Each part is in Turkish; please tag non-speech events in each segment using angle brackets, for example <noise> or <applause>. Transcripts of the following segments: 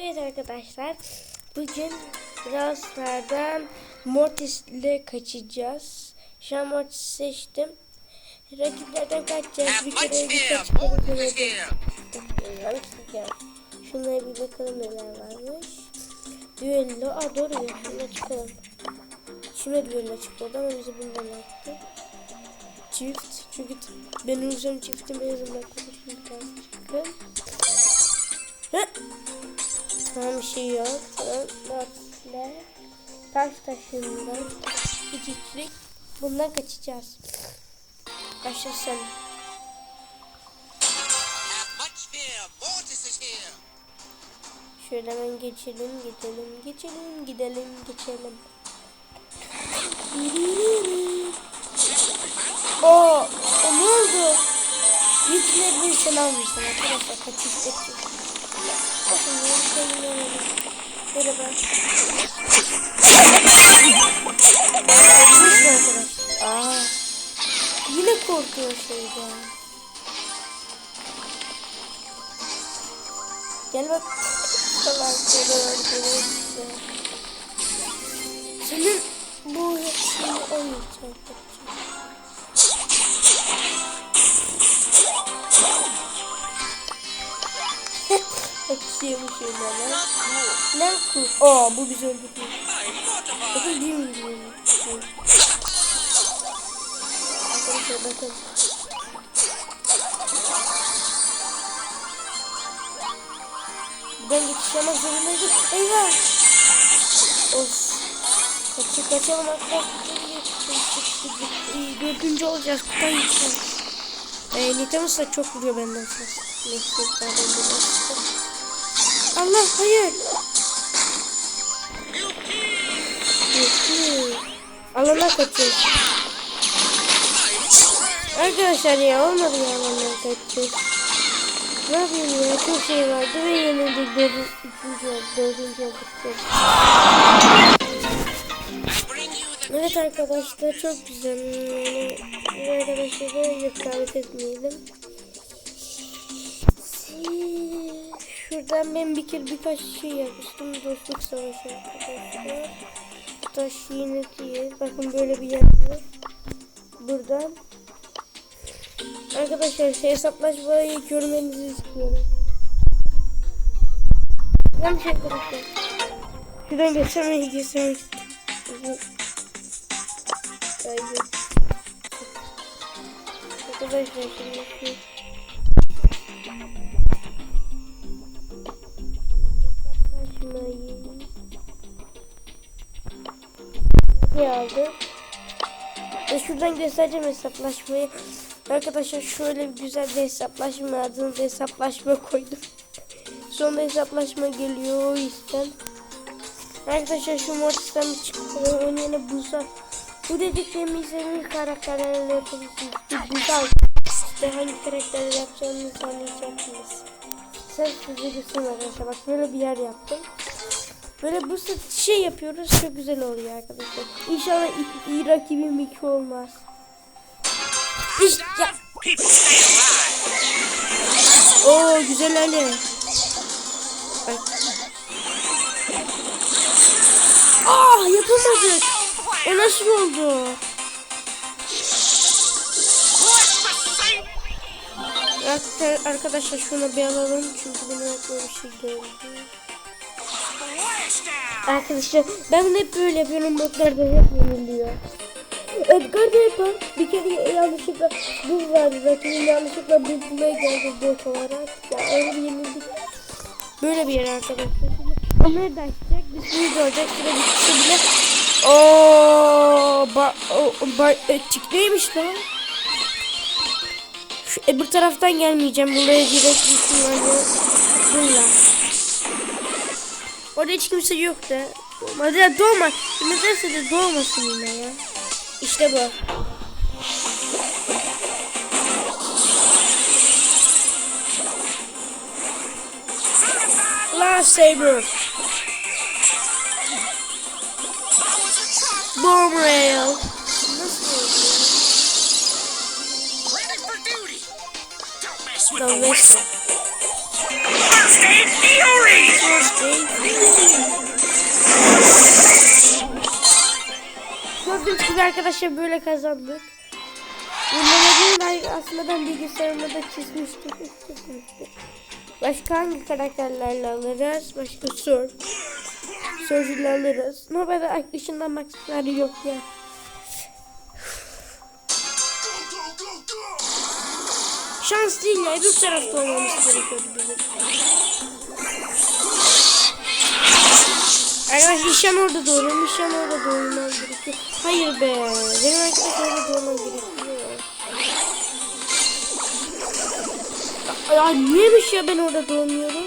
Evet arkadaşlar bugün Brawl Mortis ile kaçacağız. Şu an Mortis seçtim. Rakiplerden kaçacağız. Bir kere. Yanlışlık ya. Şunlara bir bakalım neler varmış. Düello. Aa doğru ya. Şuna çıkalım. Şimdi düello çıkmadı ama bizi bundan yaptı. Çift. Çünkü benim üzerine çiftim en azından konuşayım. Çıkın. Hı. Tamam bir şey yok. Tamam. Dörtle. Taş taşından. İkiklik. Bundan kaçacağız. Here. Şöyle hemen geçelim, gidelim, geçelim, gidelim, geçelim. Oo, o ne oldu? Yükle bir şey almışsın arkadaşlar. Kaçış kaçış. Böyle bak. Aa, yine korkuyor şeyden. Gel bak. Senin bu hepsini olmayacak. Not cool. Ne ku? Aa bu güzel bir şey. Bakın değil mi? Değil mi? Arkadaşlar bakın. Geçiş yapmak zorundaydım. Eyvah! Of. Kaçı kaçalım arkadaşlar. Dördüncü olacağız. Kutan gideceğiz. Ee, Nitamus da çok vuruyor benden ses. Nefretlerden biraz. Allah hayır. Alana kaçıyoruz. Arkadaşlar ya olmadı ya alandan kaçacağız. Ne yapayım ya çok şey vardı ve yenildik dördüncü, üçüncü dördüncü olduk. Evet arkadaşlar çok güzel. Yani arkadaşları rekabet etmeyelim. Şuradan ben bir kere birkaç şey yapmıştım. Dostluk savaşı arkadaşlar. Taş yine değil. Bakın böyle bir var. Buradan. Arkadaşlar şey hesaplaşmayı görmenizi istiyorum. Yanlış arkadaşlar. Şuradan geçemeyi geçemeyi. Kaybı. Arkadaşlar şimdi aldı? Ve şuradan göstereceğim hesaplaşmayı. Arkadaşlar şöyle bir güzel bir hesaplaşma adını da hesaplaşma koydum. <laughs> Sonra hesaplaşma geliyor o yüzden. Arkadaşlar şu Mortis'ten bir çıktı. Onun yerine Buzal. Bu dediklerimi izlediğiniz karakterlerle yapabilirsiniz. Bir Buzal. İşte hangi karakterle yapacağınızı anlayacaksınız. Sen size göstereyim arkadaşlar. Bak böyle bir yer yaptım. Böyle bu şey yapıyoruz. Çok güzel oluyor arkadaşlar. İnşallah iyi, rakibim iki olmaz. İşte. Oo güzel Ali. Bak. Aa yapamadık. O nasıl oldu? Arkadaşlar, şunu bir alalım çünkü benim aklıma bir Arkadaşlar ben hep böyle yapıyorum modlarda hep yeniliyor. Edgar da. Bir kere yanlışlıkla bu vardı. Rakibim yanlışlıkla bu bulmaya geldi bot olarak. Ya öyle bir yenildik. Böyle bir yer arkadaşlar. Onları da açacak. De olacak. Şurada bir kişi bile. Ooo. Ba, o, ba, e, neymiş lan? Şu öbür taraftan gelmeyeceğim. Buraya direkt gitsin bence. Bununla. Orada hiç kimse yok da. Hadi ya doğma. Nedense de doğmasın yine ya. İşte bu. Last Saber. Bomb Rail. Nasıl oldu? Ready for duty. Don't mess with Don't the miss whistle. Thursday Fury! Thursday Gördüğünüz gibi arkadaşlar böyle kazandık. Bundan değil aslında ben bilgisayarımda da çizmiştim. Başka hangi karakterlerle alırız? Başka Surf. Surf'le alırız. Normalde Action'dan maksatlar yok ya. Şans değil ya. Öbür tarafta olmamız gerekiyordu bizim. Arkadaş nişan orada doğru. Nişan orada doğurmam gerekiyor. Hayır be. Benim arkadaş orada doğurmam gerekiyor. Ya niyemiş ya ben orada doğmuyorum?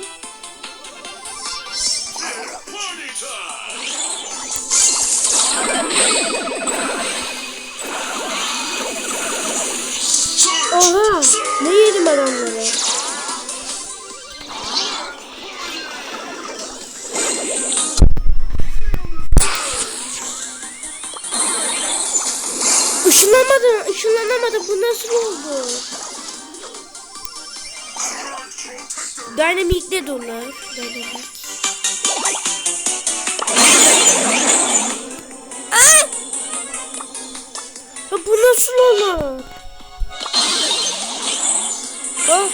Oha! Ne yedim adamları? Işınlanamadım. Bu nasıl oldu? Dynamite de onlar. Dynamite. Aa! Bu nasıl olur? Oh.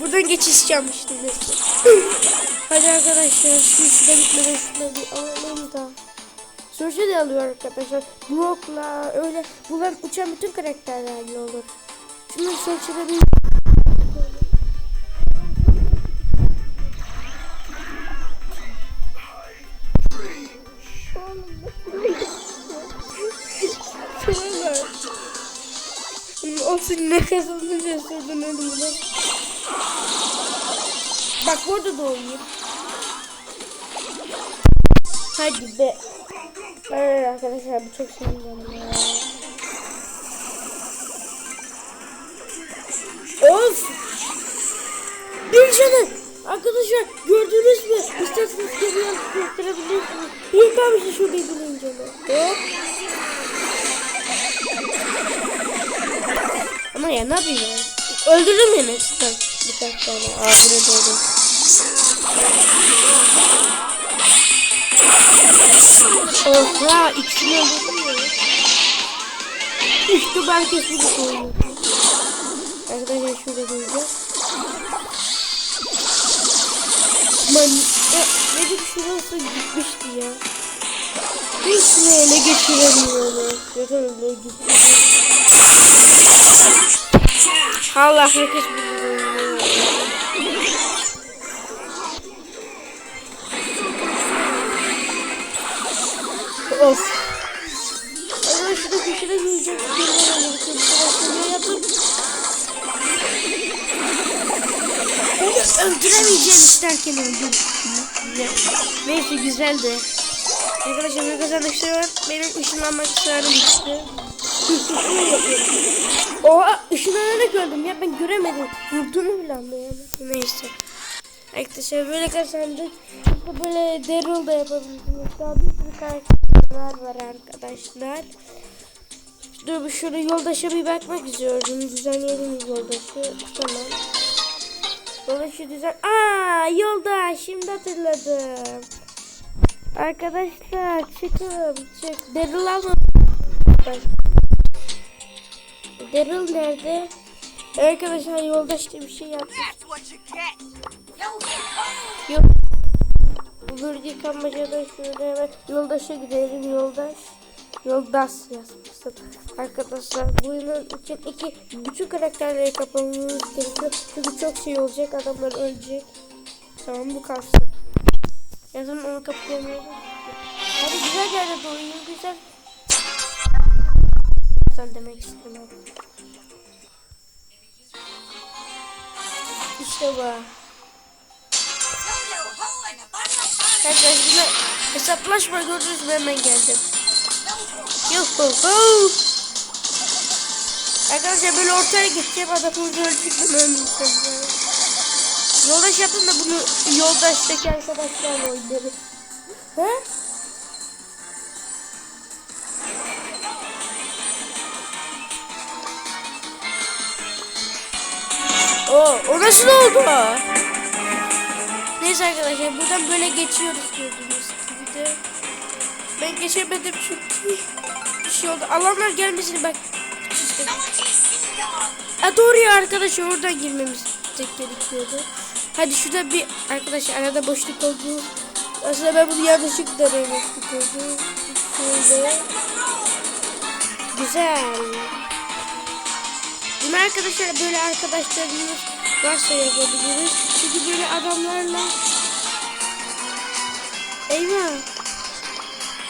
Buradan geçiş yapmıştım neyse. Hadi arkadaşlar şu şurada bitmeden şurada bir alalım da. Sonuçta da alıyor arkadaşlar. Brock'la öyle bunlar uçan bütün karakterlerle olur. Şunları sonuçta bir Olsun ne kazanınca sürdün elimde. Bak burada da oynayayım. Hadi be. Evet arkadaşlar bu çok sinirlendim ya. Of! Bir canı! Arkadaşlar gördünüz mü? İsterseniz geri gösterebilirsiniz. Bir kalmıştı şu birbirinin canı. Hop! Ama ya ne yapayım ya? Öldürdüm yine işte birkaç tane. Aa buraya doğdum. Oha ikisini öldürdüm. İşte herkes bunu koyuyor. Arkadaşlar şurada duracağız. Man ya, dedim şurası gitmişti ya. Hiç mi ele geçiremiyorum. Zaten öyle gitti. Allah herkes bunu Of. Allah şurada köşede yiyecek. Ne? Beni öldüremeyeceğim isterken öldüm. Neyse güzeldi. Arkadaşlar bir kazandık şey var. Benim ışınlanmak ısrarım bitti. Oha ışınlanarak öldüm ya ben göremedim. Vurduğumu bile anlayamadım. Neyse. Arkadaşlar böyle kazandık. İşte böyle Daryl da yapabilirsiniz. Daha bir sürü karakterler var arkadaşlar. Dur şöyle yoldaşa bir bakmak istiyorum. Düzenleyelim yoldaşı. Tamam. Yoldaşı düzen... Aa yoldaş şimdi hatırladım. Arkadaşlar çıkın çık. Daryl alma. Daryl nerede? Arkadaşlar yoldaş diye bir şey yapmış. Yıkanmacada şöyle hemen yoldaşa gidelim yoldaş. Yoldaş yazmışsın. Arkadaşlar bunun için iki bütün karakterleri kapamamız gerekiyor. Çünkü çok şey olacak adamlar ölecek. Tamam bu kalsın. Ya zaman onu kapayamıyorum. Hadi güzel yerde doğayım güzel. Sen demek istemem. İşte bu. Arkadaşlar buna hesaplaşma gördünüz mü hemen geldim. Yuhu. Arkadaşlar böyle ortaya gideceğim adamı öldürdüm ölmüşüm. Yoldaş yaptım da bunu yoldaştaki arkadaşlarla oynarım. He? O, o nasıl oldu? Neyse arkadaşlar buradan böyle geçiyoruz gördüğünüz gibi de. Ben geçemedim çünkü bir şey oldu. Alanlar gelmesini bak. Ha doğru ya arkadaşlar oradan girmemiz gerekiyordu. Hadi şurada bir arkadaşlar arada boşluk oldu. Aslında ben bunu yanlışlıkla denemek istedim. Şöyle. Güzel. Bunu arkadaşlar böyle arkadaşlarımız varsa yapabiliriz. Çünkü böyle adamlarla Eyvah.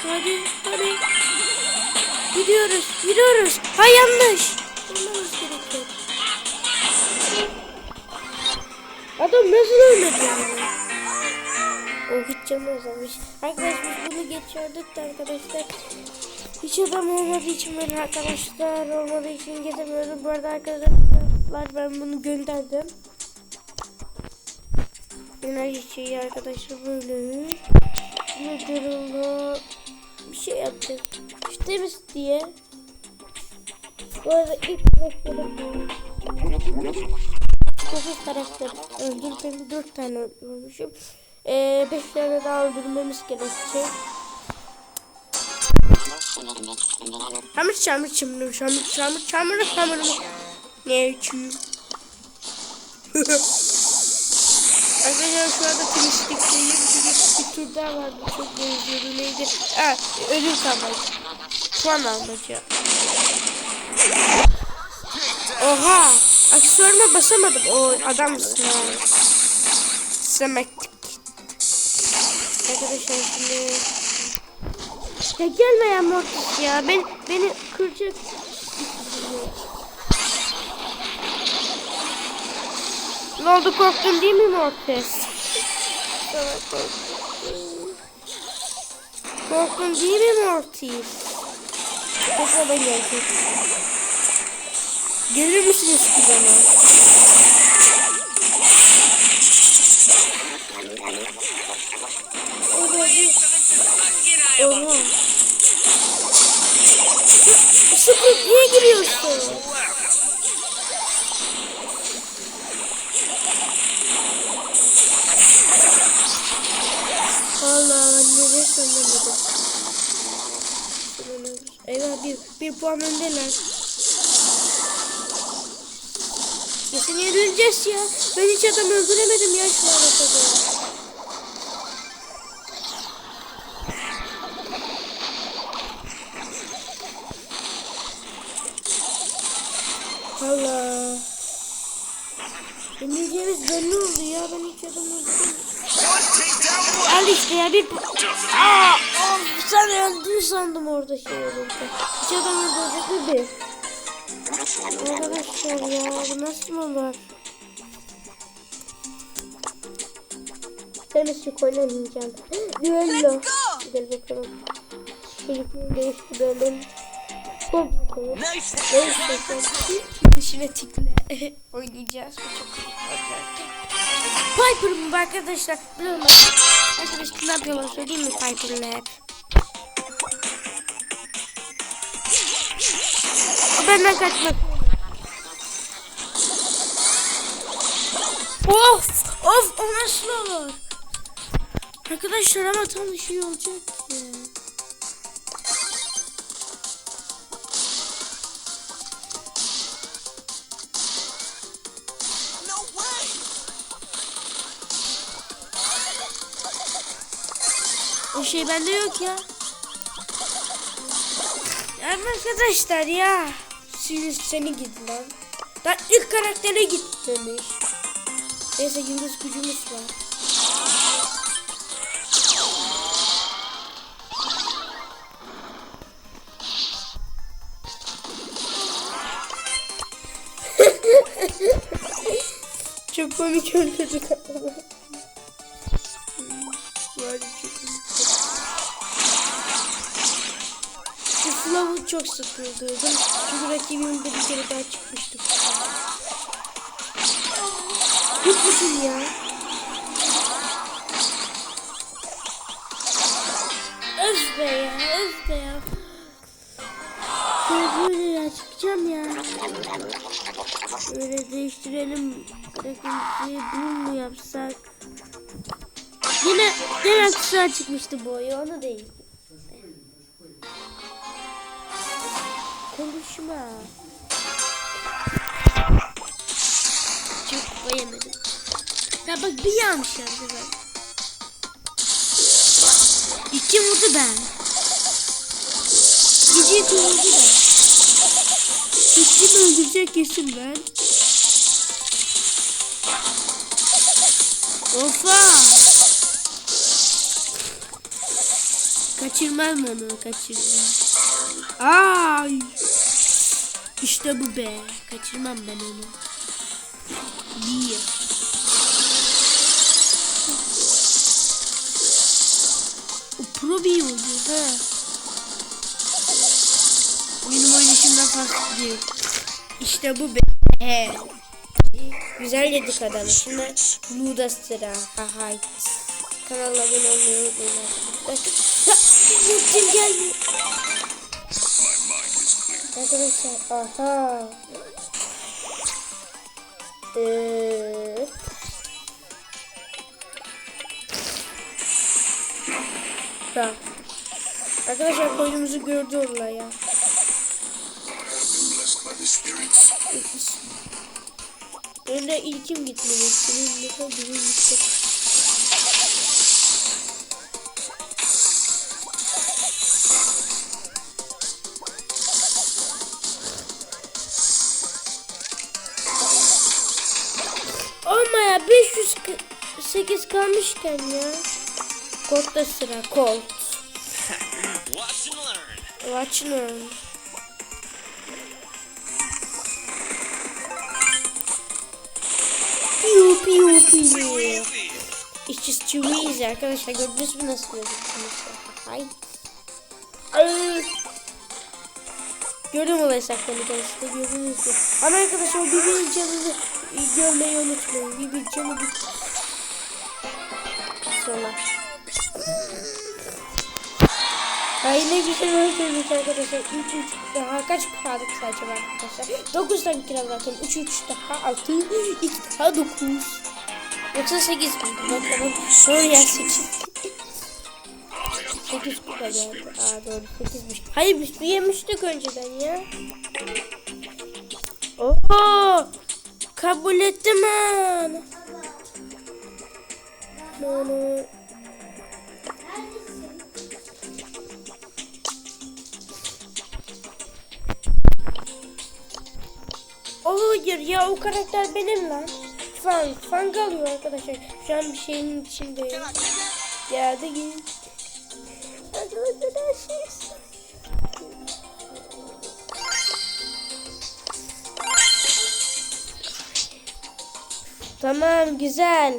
Hadi hadi. Gidiyoruz gidiyoruz. Ha yanlış. Adam nasıl ölmedi yani? O hiç canı azalmış. Arkadaşlar bunu geçiyorduk da arkadaşlar. Hiç adam olmadığı için ben arkadaşlar olmadığı için gezemiyorum. Bu arada arkadaşlar ben bunu gönderdim. Enerji şeyi arkadaşlar böyle. Nedir onu? Bir şey yaptık. İşte temiz diye. Bu arada ilk bu. Dokuz karakter. Öldürdüm dört tane öldürmüşüm. Ee, beş tane daha öldürmemiz gerekecek. Hamur çamur çamur çamur çamur çamur çamur Ne içiyim? <laughs> Arkadaşlar şu anda turistikteyim. Çünkü bir tur daha vardı. Çok benziyordu. Neydi? Ha, ölüm kalmadı. Puan almaca. Oha! Aksesuarıma basamadım. O adam mısın? Semektik. Arkadaşlar şimdi... Ya gelme ya Mortis ya. Ben, beni kıracak. Ne oldu korktun değil mi Mortis? Evet, korktum. Korktun değil mi Mortis? Tekrar ben gelecek. Gelir misiniz ki bana? Oha. Oha. Sıkı niye giriyorsun? Allah anne sanırım. Eyvah bir, puan öndeler. Kesin yenileceğiz ya. Ben hiç adam öldüremedim ya şu ana kadar. Allah. Yenileceğimiz belli oldu ya. Ben hiç adam öldüremedim. Al işte ya bir... Aa, sen öldün sandım orada şey olurdu. Hiç adam öldürecek mi bir? Arkadaşlar ya bu nasıl olur? Tenisçik oynamayacağım. Düello. Gel bakalım. Çocukluğu değiştirelim. Hop bakalım. Neyse. Dışına tıkla. <laughs> Oynayacağız. Bu çok olacak. Arkadaşlar? Biliyorum. Arkadaşlar ne yapıyorlar söyleyeyim mi Piper'la hep? Benden kaçmak. Of! Of! O nasıl olur? Arkadaşlar ama tam şey olacak ya. O şey bende yok. Ya arkadaşlar ya. Siz seni git lan. Daha ilk karaktere gitmemiş. Neyse yıldız gücümüz var. <laughs> Çok komik öldürdük adamı. Sıkıldırdım. Çünkü rakibimde bir kere daha çıkmıştı. Yok musun ya? Öf be ya, öf be ya. Şöyle böyle ya, çıkacağım ya. Şöyle değiştirelim. Renkli bunu mu yapsak? Yine, yine kısa çıkmıştı bu oyu, onu değil. Kaçma. Çok koyamadım. Ya bak bir yanlış yaptı ben. İki vurdu ben. Geceyi kovuldu ben. Kim öldürecek kesin ben. Ofa. Kaçırmam onu kaçırmam. Ay. İşte bu be. Kaçırmam ben onu. Bir. O pro bir oldu ha. Benim oynayışımdan farklı değil. İşte bu be. He. Güzel yedik adamı. Şimdi Luda sıra. Ha hay. Kanala abone olmayı unutmayın arkadaşlar. Kim geldi? Arkadaşlar aha. Ee, Tamam. Arkadaşlar koyunumuzu gördü onlar ya. Önde ilkim gitmeli. Senin ne kadar bizim 508 kalmışken ya. Kodda sıra Colt. Watch and learn. Piu piu piu. It's just too easy arkadaşlar gördünüz mü nasıl gözüktüğünüz? Hay. Ay. Gördüm olayı saklamayı kendisi de gördünüz mü? Ama arkadaşlar o birbirinin canını görmeyi unutmayın. Birbirinin canı bir... Sonra. Ay ne güzel öldürdük arkadaşlar. 3 3 daha kaç kaldık sadece arkadaşlar? 9 tane kira zaten. 3 3 daha 6 2 daha 9. Yoksa 8 miydi? Bakalım. Sonra ya 8. 8 kupa geldi. Aa doğru 8'miş. Hayır biz bir yemiştik önceden ya. Oo! Kabul ettim ben. O hayır ya o karakter benim lan. Fang, Fang alıyor arkadaşlar. Şu an bir şeyin içindeyim. Geldi git. Arkadaşlar şey Tamam güzel.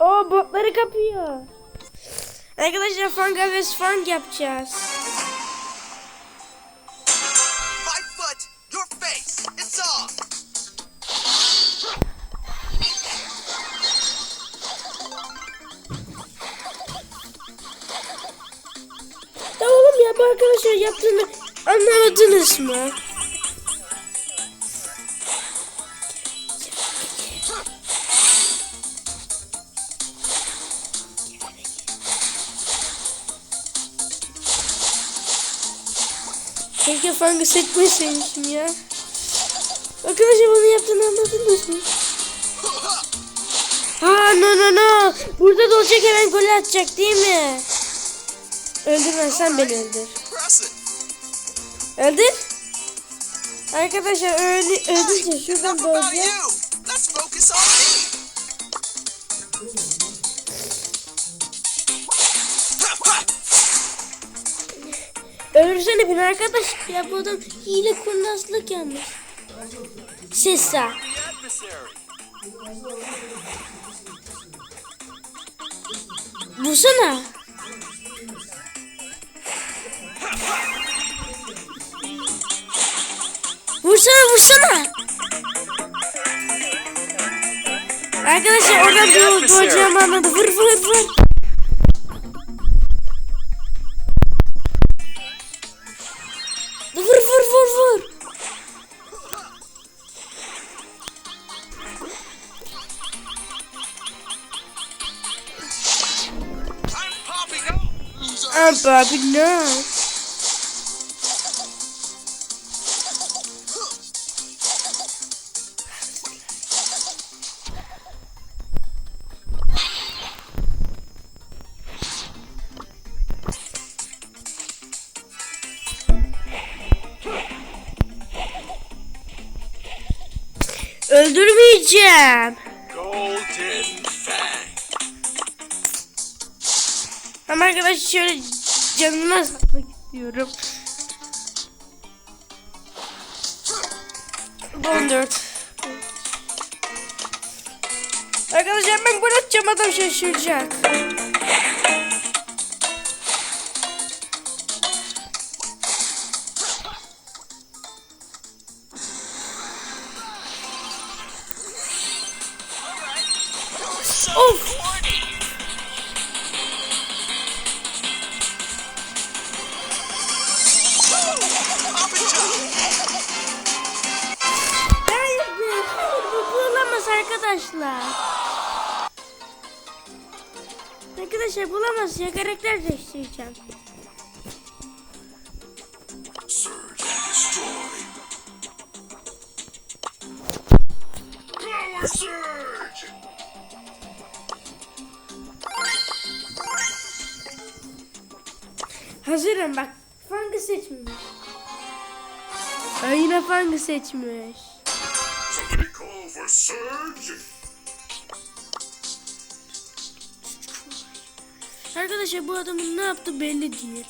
O botları kapıyor. Arkadaşlar Fanga ve Fang yapacağız. My foot, your face. It's off. Ya oğlum ya bu arkadaşlar yaptığını anlamadınız mı? Keşke fangı seçmeseymişim ya. Arkadaşlar bunu yaptığını anladınız mı? Ha no no no. Burada da olacak hemen gol atacak değil mi? Öldürmezsen beni öldür. Öldür. Arkadaşlar öldü, öldürce şuradan Enough Öldürsene beni arkadaş. Ya bu adam hile kurnazlık yalnız. Sessa. Vursana. Vursana vursana. Arkadaşlar oradan doğ doğacağımı anladı. Vur vur. Vur ya bilmez. Öldürmeyeceğim. Golden Fang. Ama arkadaşlar şöyle canıma satmak istiyorum. 14. Arkadaşlar ben gol atacağım adam şaşıracak. Arkadaşlar. Arkadaşlar bulamaz ya karakter değiştireceğim. Hazırım bak. Fangı seçmiş. Ay yine fangı seçmiş. For Surge! Arkadaşlar bu adamın ne yaptı belli değil.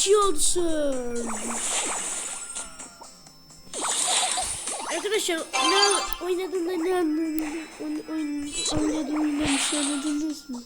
Johnson. Arkadaşlar ne oynadığında ne oyun, oynadığında bir şey anladınız mı?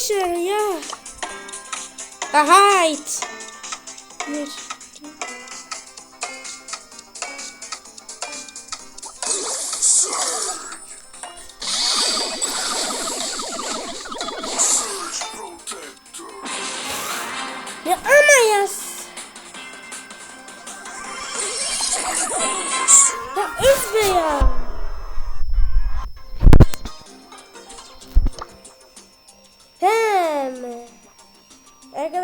Arkadaşlar ya. The height.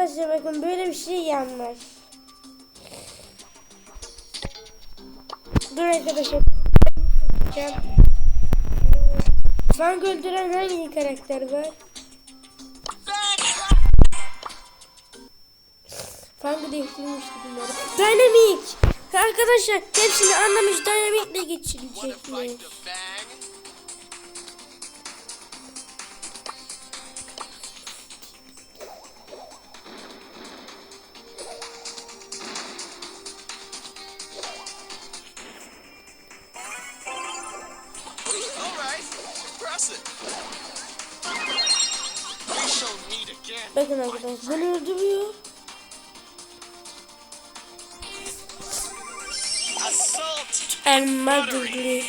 Arkadaşlar bakın böyle bir şey yanlış. Dur arkadaşlar. Fang öldüren hangi karakter var? Fang'ı değiştirmişti bunları. Dynamic. Arkadaşlar hepsini anlamış Dynamic'le geçirecekmiş. All And motherly.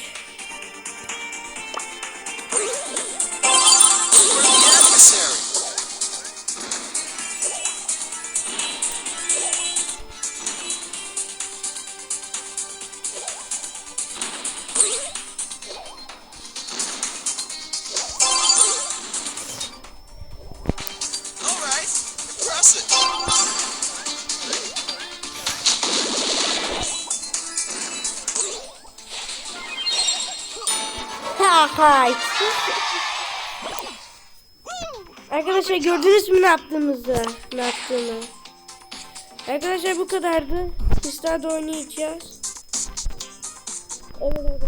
Arkadaşlar gördünüz mü ne yaptığımızı? Ne yaptığını? Arkadaşlar bu kadardı. Biz daha da oynayacağız. Evet arkadaşlar